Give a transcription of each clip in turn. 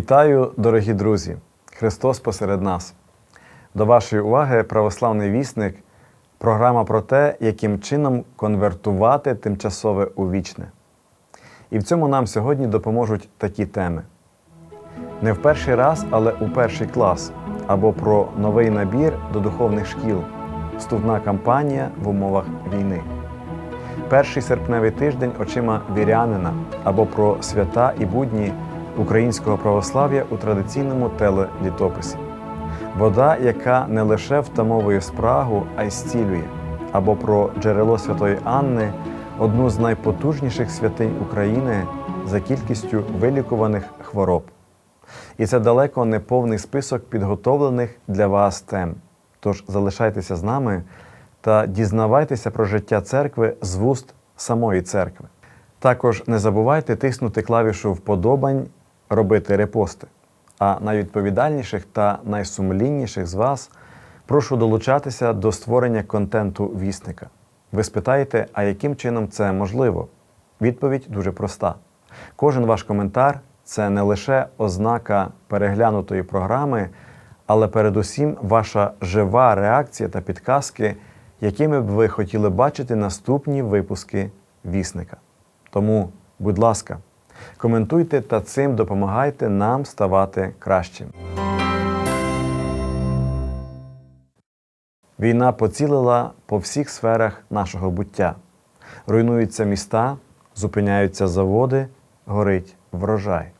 Вітаю, дорогі друзі! Христос посеред нас. До вашої уваги православний вісник, програма про те, яким чином конвертувати тимчасове у вічне. І в цьому нам сьогодні допоможуть такі теми: не в перший раз, але у перший клас, або про новий набір до духовних шкіл, вступна кампанія в умовах війни. Перший серпневий тиждень очима вірянина або про свята і будні українського православ'я у традиційному телелітописі. Вода, яка не лише втамовує спрагу, а й зцілює, або про джерело Святої Анни, одну з найпотужніших святинь України за кількістю вилікуваних хвороб. І це далеко не повний список підготовлених для вас тем. Тож залишайтеся з нами та дізнавайтеся про життя церкви з вуст самої церкви. Також не забувайте тиснути клавішу вподобань, робити репости. А найвідповідальніших та найсумлінніших з вас прошу долучатися до створення контенту вісника. Ви спитаєте, а яким чином це можливо? Відповідь дуже проста. Кожен ваш коментар це не лише ознака переглянутої програми, але передусім ваша жива реакція та підказки, якими б ви хотіли бачити наступні випуски вісника. Тому, будь ласка, коментуйте та цим допомагайте нам ставати кращим. Війна поцілила по всіх сферах нашого буття. Руйнуються міста, зупиняються заводи, горить врожай.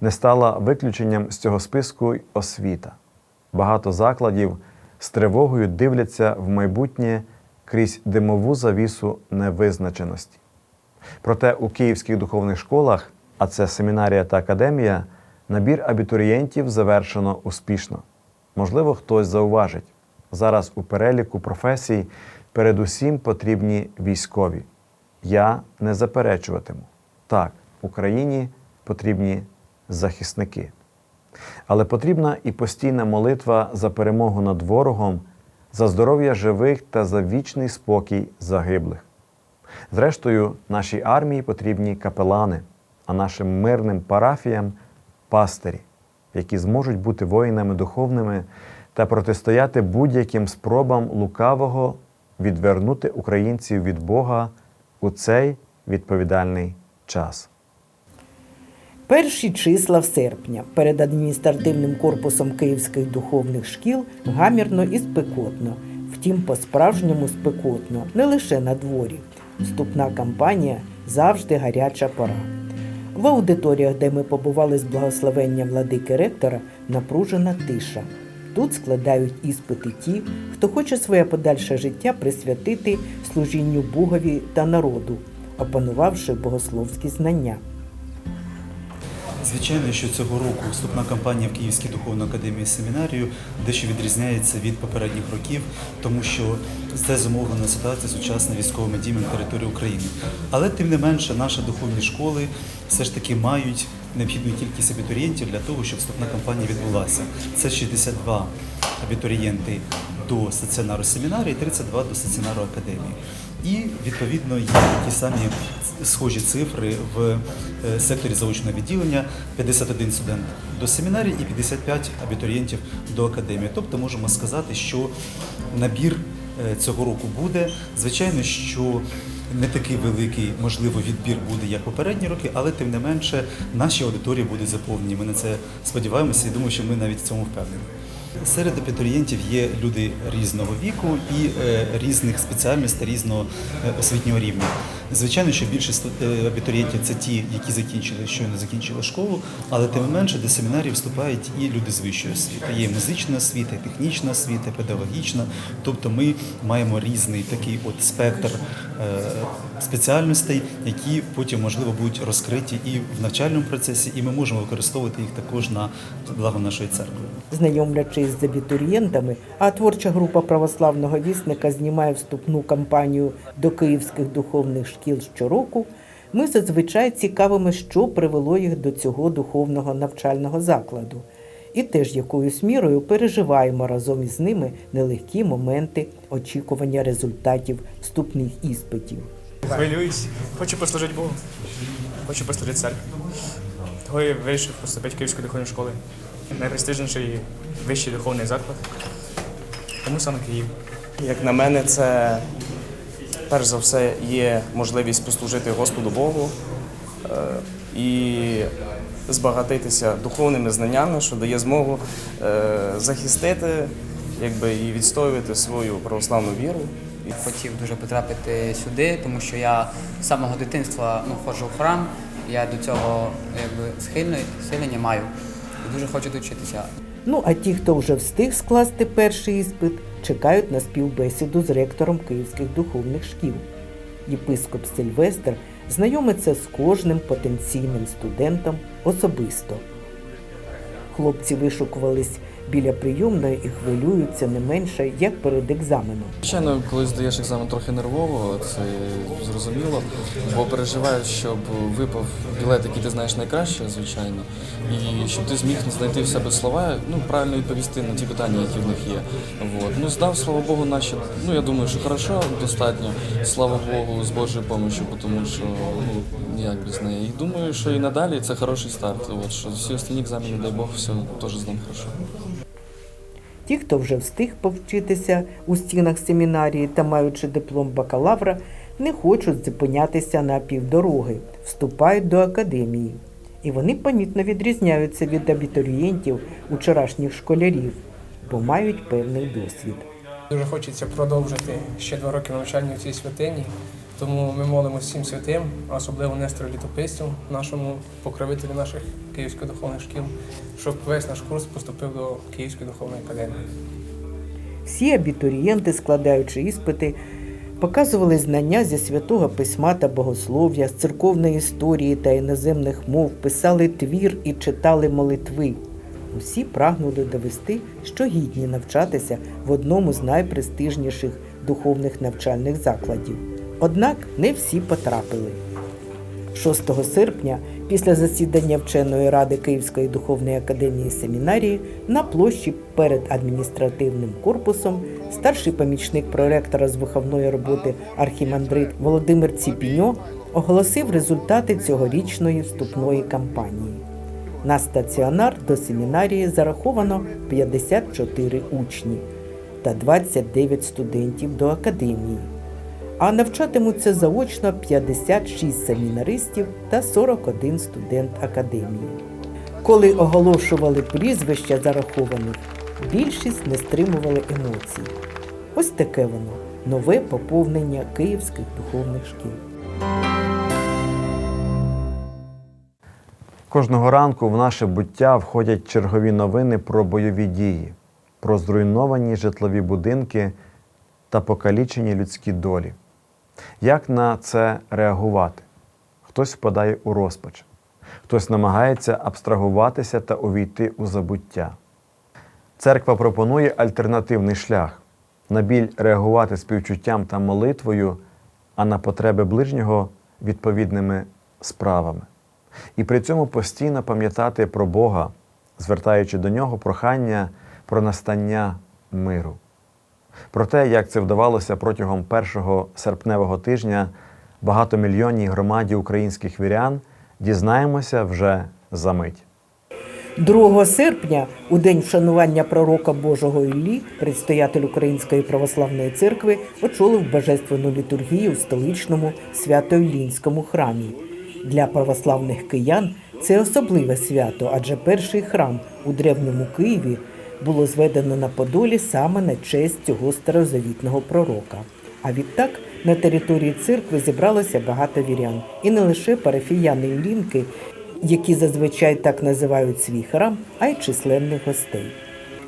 Не стала виключенням з цього списку й освіта. Багато закладів з тривогою дивляться в майбутнє крізь димову завісу невизначеності. Проте у київських духовних школах, а це семінарія та академія, набір абітурієнтів завершено успішно. Можливо, хтось зауважить. Зараз у переліку професій передусім потрібні військові. Я не заперечуватиму. Так, Україні потрібні захисники. Але потрібна і постійна молитва за перемогу над ворогом, за здоров'я живих та за вічний спокій загиблих. Зрештою, нашій армії потрібні капелани, а нашим мирним парафіям пастирі, які зможуть бути воїнами духовними та протистояти будь-яким спробам лукавого відвернути українців від Бога у цей відповідальний час. Перші числа в серпня перед адміністративним корпусом київських духовних шкіл гамірно і спекотно. Втім, по-справжньому спекотно, не лише на дворі. Вступна кампанія завжди гаряча пора. В аудиторіях, де ми побували з благословенням владики ректора, напружена тиша. Тут складають іспити ті, хто хоче своє подальше життя присвятити служінню Богові та народу, опанувавши богословські знання. Звичайно, що цього року вступна кампанія в Київській духовній академії семінарію дещо відрізняється від попередніх років, тому що це зумовлена ситуація сучасна військовими діями на території України. Але тим не менше, наші духовні школи все ж таки мають необхідну кількість абітурієнтів для того, щоб вступна кампанія відбулася. Це 62 абітурієнти до стаціонару семінарії, 32 до стаціонару академії. І відповідно є ті самі схожі цифри в е, секторі заочного відділення: 51 студент до семінарії і 55 абітурієнтів до академії. Тобто можемо сказати, що набір е, цього року буде. Звичайно, що не такий великий, можливо, відбір буде, як попередні роки, але тим не менше наші аудиторії будуть заповнені. Ми на це сподіваємося і думаю, що ми навіть в цьому впевнені. Серед абітурієнтів є люди різного віку і е, різних спеціальностей, різного е, освітнього рівня. Звичайно, що більшість е, абітурієнтів це ті, які закінчили, щойно закінчили школу, але тим не менше до семінарів вступають і люди з вищої освіти. Є музична освіта, технічна освіта, педагогічна. Тобто ми маємо різний такий от спектр е, спеціальностей, які потім можливо будуть розкриті і в навчальному процесі, і ми можемо використовувати їх також на благо нашої церкви. Знайомлячись з абітурієнтами, а творча група православного вісника знімає вступну кампанію до київських духовних шкіл щороку. Ми зазвичай цікавимо, що привело їх до цього духовного навчального закладу, і теж якоюсь мірою переживаємо разом із ними нелегкі моменти очікування результатів вступних іспитів. Хвилююсь, хочу послужити Богу, хочу послужити церкві. Того я вирішив поступити в Київську духовну школу. Найпрестижніший вищий духовний заклад. Тому саме Київ. Як на мене, це перш за все є можливість послужити Господу Богу е, і збагатитися духовними знаннями, що дає змогу е, захистити якби, і відстоювати свою православну віру. Хотів дуже потрапити сюди, тому що я з самого дитинства ну, ходжу в храм, я до цього якби схильний, схилення маю дуже хочу довчитися. Ну а ті, хто вже встиг скласти перший іспит, чекають на співбесіду з ректором київських духовних шкіл. Єпископ Сильвестр знайомиться з кожним потенційним студентом особисто. Хлопці вишукувались біля прийомної і хвилюються не менше, як перед екзаменом. Звичайно, коли здаєш екзамен трохи нервово, це зрозуміло, бо переживаєш, щоб випав білет, який ти знаєш найкраще, звичайно, і щоб ти зміг знайти в себе слова, ну правильно відповісти на ті питання, які в них є. Вот. Ну здав, слава Богу, наче, ну я думаю, що хорошо, достатньо, слава Богу, з Божою допомогою, тому що ну ніяк без неї. І думаю, що і надалі це хороший старт. От що всі останні екзамени, дай Бог, все теж здам хорошо. Ті, хто вже встиг повчитися у стінах семінарії та маючи диплом бакалавра, не хочуть зупинятися на півдороги, вступають до академії. І вони помітно відрізняються від абітурієнтів учорашніх школярів, бо мають певний досвід. Дуже хочеться продовжити ще два роки навчання в цій святині. Тому ми молимося всім святим, особливо Нестору Літописцю, нашому покровителю наших київських духовних шкіл, щоб весь наш курс поступив до Київської духовної академії. Всі абітурієнти, складаючи іспити, показували знання зі святого письма та богослов'я, з церковної історії та іноземних мов, писали твір і читали молитви. Усі прагнули довести, що гідні навчатися в одному з найпрестижніших духовних навчальних закладів. Однак не всі потрапили. 6 серпня, після засідання вченої ради Київської духовної академії семінарії, на площі перед адміністративним корпусом старший помічник проректора з виховної роботи архімандрит Володимир Ціпіньо оголосив результати цьогорічної вступної кампанії. На стаціонар до семінарії зараховано 54 учні та 29 студентів до академії а навчатимуться заочно 56 семінаристів та 41 студент академії. Коли оголошували прізвища зарахованих, більшість не стримували емоцій. Ось таке воно нове поповнення київських духовних шкіл. Кожного ранку в наше буття входять чергові новини про бойові дії, про зруйновані житлові будинки та покалічені людські долі. Як на це реагувати? Хтось впадає у розпач, хтось намагається абстрагуватися та увійти у забуття. Церква пропонує альтернативний шлях на біль реагувати співчуттям та молитвою, а на потреби ближнього відповідними справами. І при цьому постійно пам'ятати про Бога, звертаючи до нього прохання про настання миру. Про те, як це вдавалося протягом першого серпневого тижня багатомільйонній громаді українських вірян, дізнаємося вже за мить. 2 серпня, у день вшанування пророка Божого Іллі, предстоятель Української православної церкви очолив божественну літургію в столичному свято-Іллінському храмі. Для православних киян це особливе свято, адже перший храм у древньому Києві було зведено на Подолі саме на честь цього старозавітного пророка. А відтак на території церкви зібралося багато вірян, і не лише парафіяни Іллінки, які зазвичай так називають свій храм, а й численних гостей.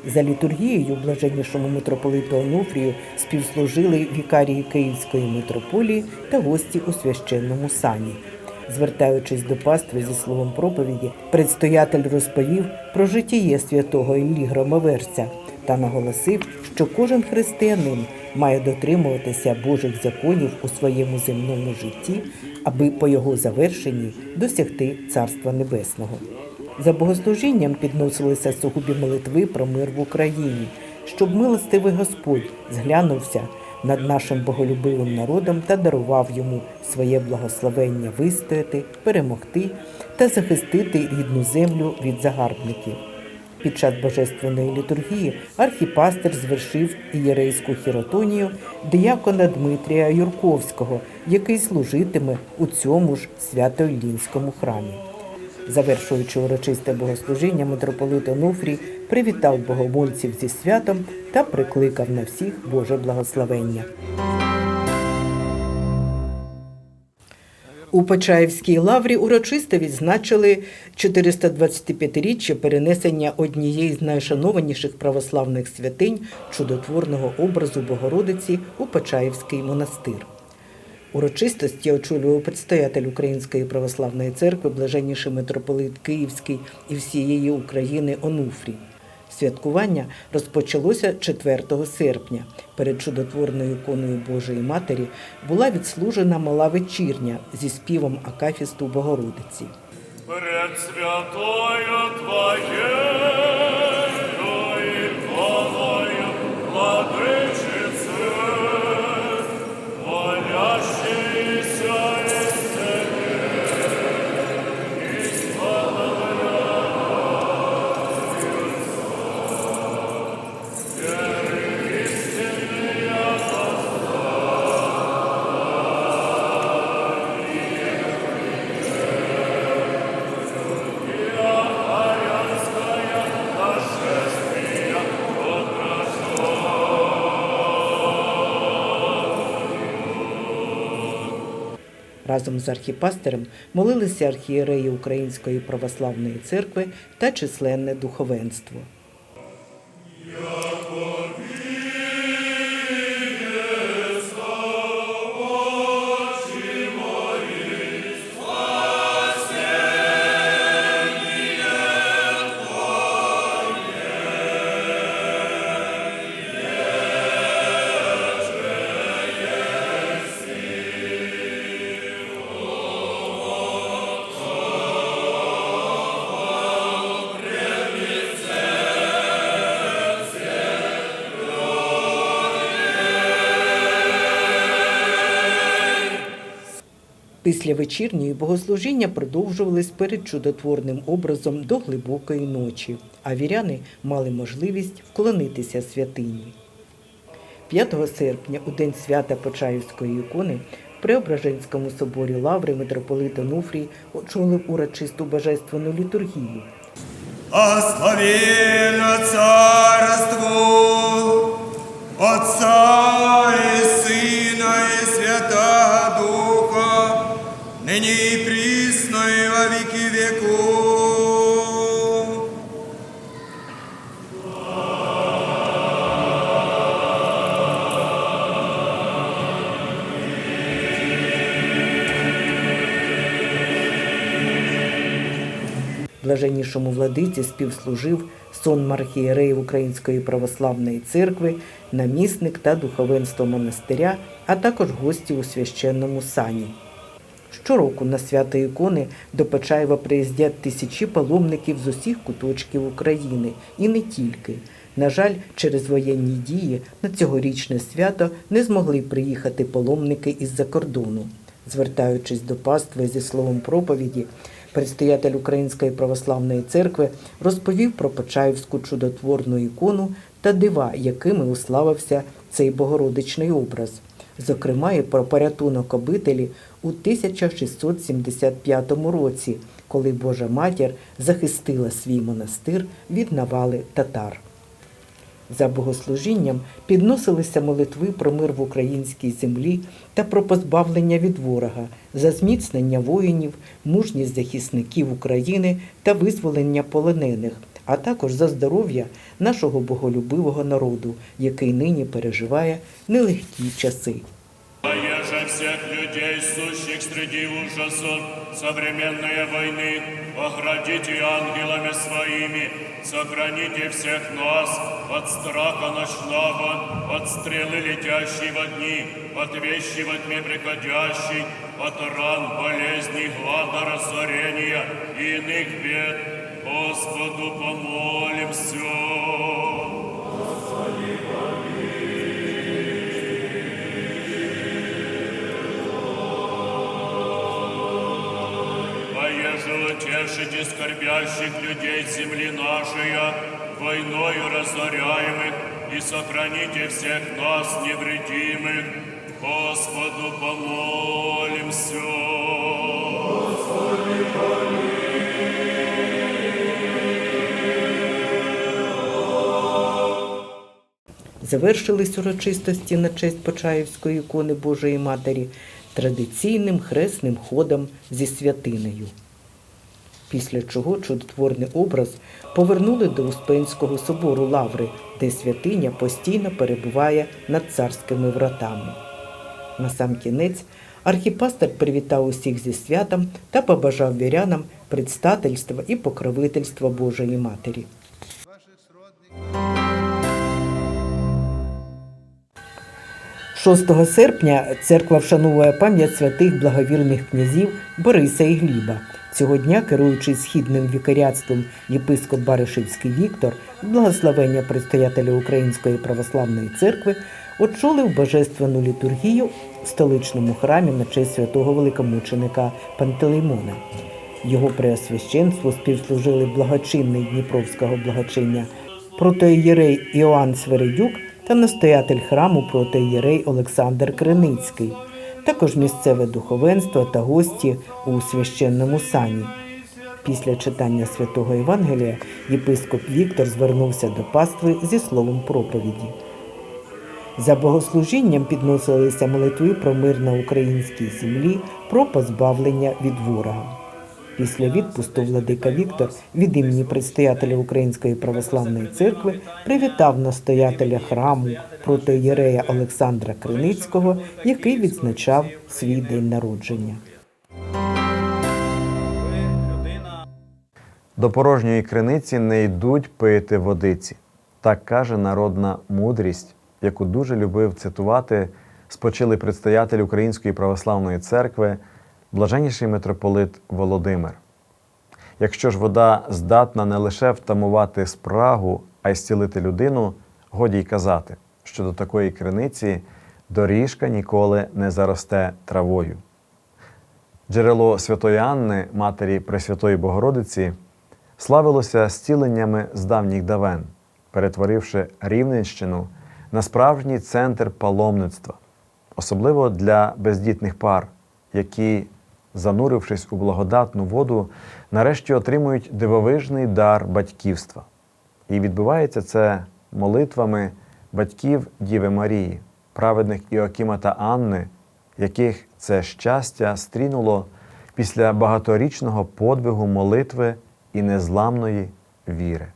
За літургією блаженнішому митрополиту Онуфрію співслужили вікарії Київської митрополії та гості у священному сані. Звертаючись до пастви зі словом проповіді, предстоятель розповів про житіє святого Іллі Громоверця та наголосив, що кожен християнин має дотримуватися Божих законів у своєму земному житті, аби по його завершенні досягти Царства Небесного. За богослужінням підносилися сугубі молитви про мир в Україні, щоб милостивий Господь зглянувся над нашим боголюбивим народом та дарував йому своє благословення вистояти, перемогти та захистити рідну землю від загарбників. Під час божественної літургії архіпастер звершив ієрейську хіротонію диякона Дмитрія Юрковського, який служитиме у цьому ж свято-Іллінському храмі. Завершуючи урочисте богослужіння, митрополит Онуфрій привітав богомольців зі святом та прикликав на всіх Боже благословення. У Почаївській лаврі урочисто відзначили 425-річчя перенесення однієї з найшанованіших православних святинь чудотворного образу Богородиці у Почаївський монастир. Урочистості очолював предстоятель Української православної церкви, блаженніший митрополит Київський і всієї України Онуфрій. Святкування розпочалося 4 серпня. Перед чудотворною іконою Божої Матері була відслужена мала вечірня зі співом Акафісту Богородиці. Перед святою Твоєю іконою, владичице, Разом з архіпастером молилися архієреї Української православної церкви та численне духовенство. Після вечірньої богослужіння продовжувались перед чудотворним образом до глибокої ночі, а віряни мали можливість вклонитися святині. 5 серпня, у день свята Почаївської ікони, в Преображенському соборі Лаври митрополит Онуфрій очолив урочисту божественну літургію. Ославено царство Отца и Сына и Святого ныне и присно и во веки веков. Блаженнішому владиці співслужив сон мархієреїв Української православної церкви, намісник та духовенство монастиря, а також гості у священному сані. Щороку на свято ікони до Почаєва приїздять тисячі паломників з усіх куточків України і не тільки. На жаль, через воєнні дії на цьогорічне свято не змогли приїхати паломники із-за кордону. Звертаючись до пастви зі словом проповіді, предстоятель Української православної церкви розповів про Почаївську чудотворну ікону та дива, якими уславився цей богородичний образ. Зокрема, і про порятунок обителі у 1675 році, коли Божа матір захистила свій монастир від навали татар. За богослужінням підносилися молитви про мир в українській землі та про позбавлення від ворога, за зміцнення воїнів, мужність захисників України та визволення полонених, а також за здоров'я нашого боголюбивого народу, який нині переживає нелегкі часи. Еже всех людей, сущих среди ужасов современной войны, оградите ангелами своими, сохраните всех нас от страха ночного, от стрелы летящей во дни, от вещи во тьме приходящей, от ран, болезней, глада, разорения и иных бед. Господу помолимся. Господи, помилуй. Поезжало тешите скорбящих людей земли нашей, войною разоряемых, и сохраните всех нас невредимых. Господу помолимся. Завершились урочистості на честь Почаївської ікони Божої Матері традиційним хресним ходом зі святинею. Після чого чудотворний образ повернули до Успенського собору Лаври, де святиня постійно перебуває над царськими вратами. На сам кінець архіпастер привітав усіх зі святом та побажав вірянам предстательства і покровительства Божої Матері. – 6 серпня церква вшановує пам'ять святих благовірних князів Бориса і Гліба. Цього дня, керуючий східним вікаріатством єпископ Баришівський Віктор, благословення предстоятеля Української православної церкви, очолив божественну літургію в столичному храмі на честь святого великомученика Пантелеймона. Його преосвященству співслужили благочинний Дніпровського благочиння протоієрей Іоанн Свередюк та настоятель храму протоієрей Олександр Криницький, також місцеве духовенство та гості у священному сані. Після читання святого Євангелія єпископ Віктор звернувся до пастви зі словом проповіді. За богослужінням підносилися молитви про мир на українській землі, про позбавлення від ворога. Після відпусту владика Віктор від імені предстоятеля Української православної церкви привітав настоятеля храму протоєрея Олександра Криницького, який відзначав свій день народження. До порожньої криниці не йдуть пити водиці. Так каже народна мудрість, яку дуже любив цитувати спочилий предстоятель Української православної церкви, блаженніший митрополит Володимир. Якщо ж вода здатна не лише втамувати спрагу, а й зцілити людину, годі й казати, що до такої криниці доріжка ніколи не заросте травою. Джерело Святої Анни, матері Пресвятої Богородиці, славилося зціленнями з давніх давен, перетворивши Рівненщину на справжній центр паломництва, особливо для бездітних пар, які, занурившись у благодатну воду, нарешті отримують дивовижний дар батьківства. І відбувається це молитвами батьків Діви Марії, праведних Іокіма та Анни, яких це щастя стрінуло після багаторічного подвигу молитви і незламної віри.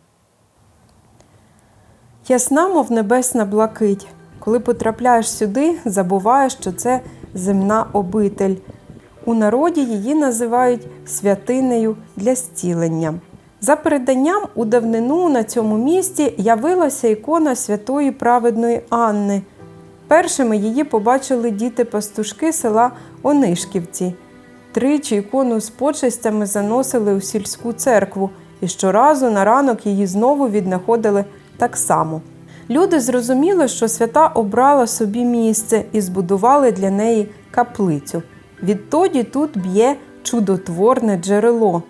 Ясна, мов небесна блакить. Коли потрапляєш сюди, забуваєш, що це земна обитель. У народі її називають святинею для зцілення. За переданням, у давнину на цьому місці явилася ікона святої праведної Анни. Першими її побачили діти-пастушки села Онишківці. Тричі ікону з почестями заносили у сільську церкву, і щоразу на ранок її знову віднаходили так само. Люди зрозуміли, що свята обрала собі місце і збудували для неї каплицю. Відтоді тут б'є чудотворне джерело.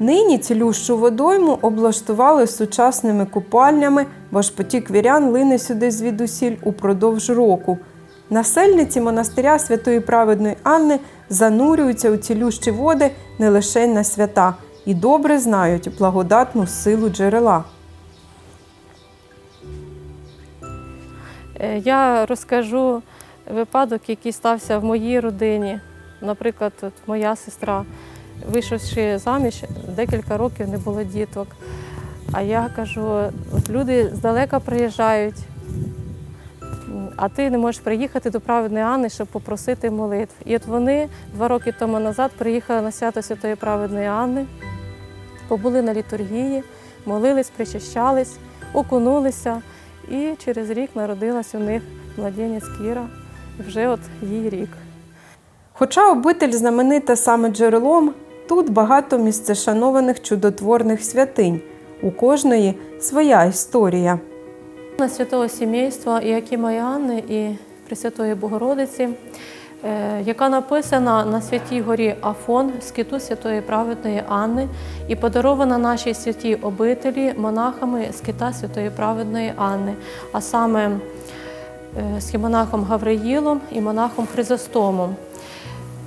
Нині цілющу водойму облаштували сучасними купальнями, бо ж потік вірян лине сюди звідусіль упродовж року. Насельниці монастиря Святої Праведної Анни занурюються у цілющі води не лише на свята і добре знають благодатну силу джерела. Е, Я розкажу випадок, який стався в моїй родині. Наприклад, от моя сестра, вийшовши заміж, декілька років не було діток. А я кажу, от люди здалека приїжджають, а ти не можеш приїхати до праведної Анни, щоб попросити молитв. І от вони два роки тому назад приїхали на свято Святої Праведної Анни, побули на літургії, молились, причащались, окунулися. І через рік народилась у них младенець Кіра. Вже от їй рік. Хоча обитель знаменита саме джерелом, тут багато місцешанованих чудотворних святинь. У кожної своя історія. На святого сімейства Іакима і і Пресвятої Богородиці е, яка написана на святій горі Афон, скиту святої праведної Анни, і подарована нашій святій обителі монахами скита святої праведної Анни, а саме е, схімонахом Гавриїлом і монахом Хризостомом.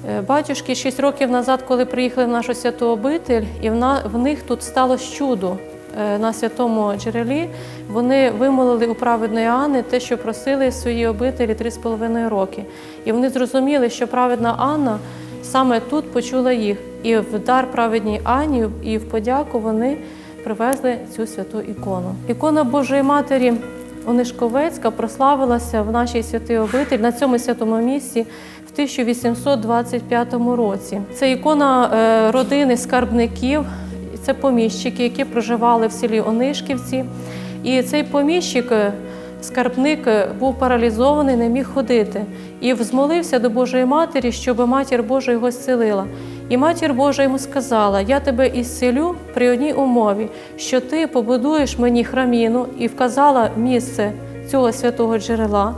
Е, Батюшки 6 років назад, коли приїхали в нашу святу обитель, і в, них тут сталося чудо е, на святому джерелі. Вони вимолили у праведної Анни те, що просили в своїй обителі 3,5 роки. І вони зрозуміли, що праведна Анна саме тут почула їх. І в дар праведній Анні, і в подяку вони привезли цю святу ікону. Ікона Божої Матері Онишковецька прославилася в нашій святій обителі на цьому святому місці в 1825 році. Це ікона е, родини скарбників, це поміщики, які проживали в селі Онишківці. І цей поміщик, е, скарбник, е, був паралізований, не міг ходити. І взмолився до Божої Матері, щоб матір Божа його зцілила. І матір Божа йому сказала: Я тебе ісцелю при одній умові, що ти побудуєш мені храміну і вказала місце цього святого джерела.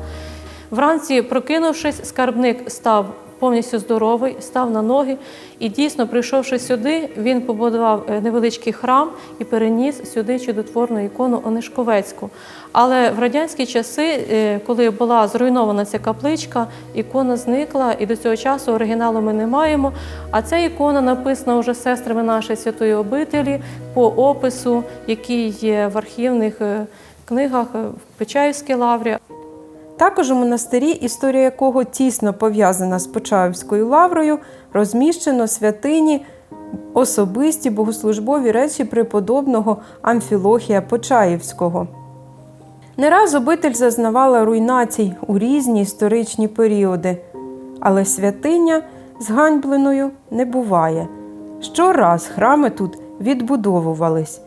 Вранці, прокинувшись, скарбник став повністю здоровий, став на ноги. І дійсно, прийшовши сюди, він побудував е, невеличкий храм і переніс сюди чудотворну ікону Онишковецьку. Але в радянські часи, е, коли була зруйнована ця капличка, ікона зникла, і до цього часу оригіналу ми не маємо. А ця ікона написана вже сестрами нашої святої обителі по опису, який є в архівних е, книгах в Печаївській лаврі. Також у монастирі, історія якого тісно пов'язана з Почаївською лаврою, розміщено святині особисті богослужбові речі преподобного Амфілохія Почаївського. Не раз обитель зазнавала руйнацій у різні історичні періоди, але святиня зганьбленою не буває. Щораз храми тут відбудовувались.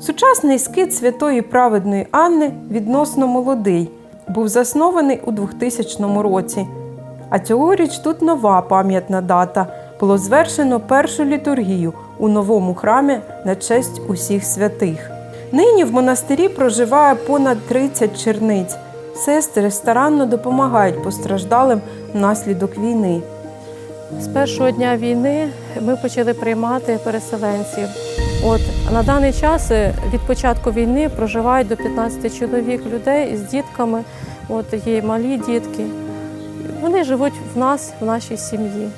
Сучасний скит святої праведної Анни відносно молодий, був заснований у 2000 році. А цьогоріч тут нова пам'ятна дата. Було звершено першу літургію у новому храмі на честь усіх святих. Нині в монастирі проживає понад 30 черниць. Сестри старанно допомагають постраждалим внаслідок війни. З першого дня війни ми почали приймати переселенців. От на даний час е, від початку війни проживають до 15 чоловік людей з дітками. От є малі дітки. Вони живуть в нас, в нашій сім'ї.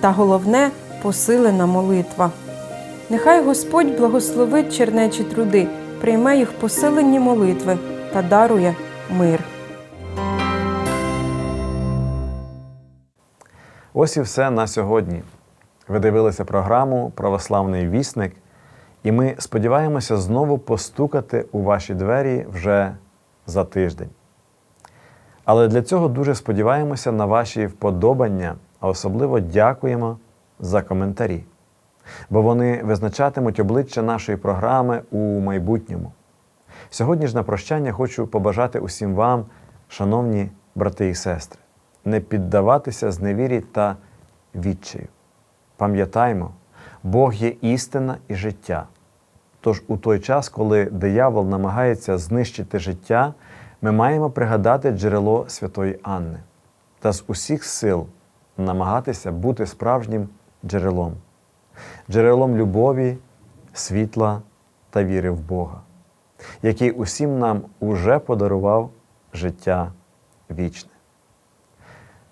Та головне посилена молитва. Нехай Господь благословить чернечі труди, прийме їх посилені молитви та дарує мир. Ось і все на сьогодні. Ви дивилися програму Православний вісник, і ми сподіваємося знову постукати у ваші двері вже за тиждень. Але для цього дуже сподіваємося на ваші вподобання, а особливо дякуємо за коментарі, бо вони визначатимуть обличчя нашої програми у майбутньому. Сьогодні ж на прощання хочу побажати усім вам, шановні брати і сестри, не піддаватися зневірі та відчаю. Пам'ятаймо, Бог є істина і життя. Тож у той час, коли диявол намагається знищити життя, ми маємо пригадати джерело святої Анни та з усіх сил намагатися бути справжнім джерелом, джерелом любові, світла та віри в Бога, який усім нам уже подарував життя вічне.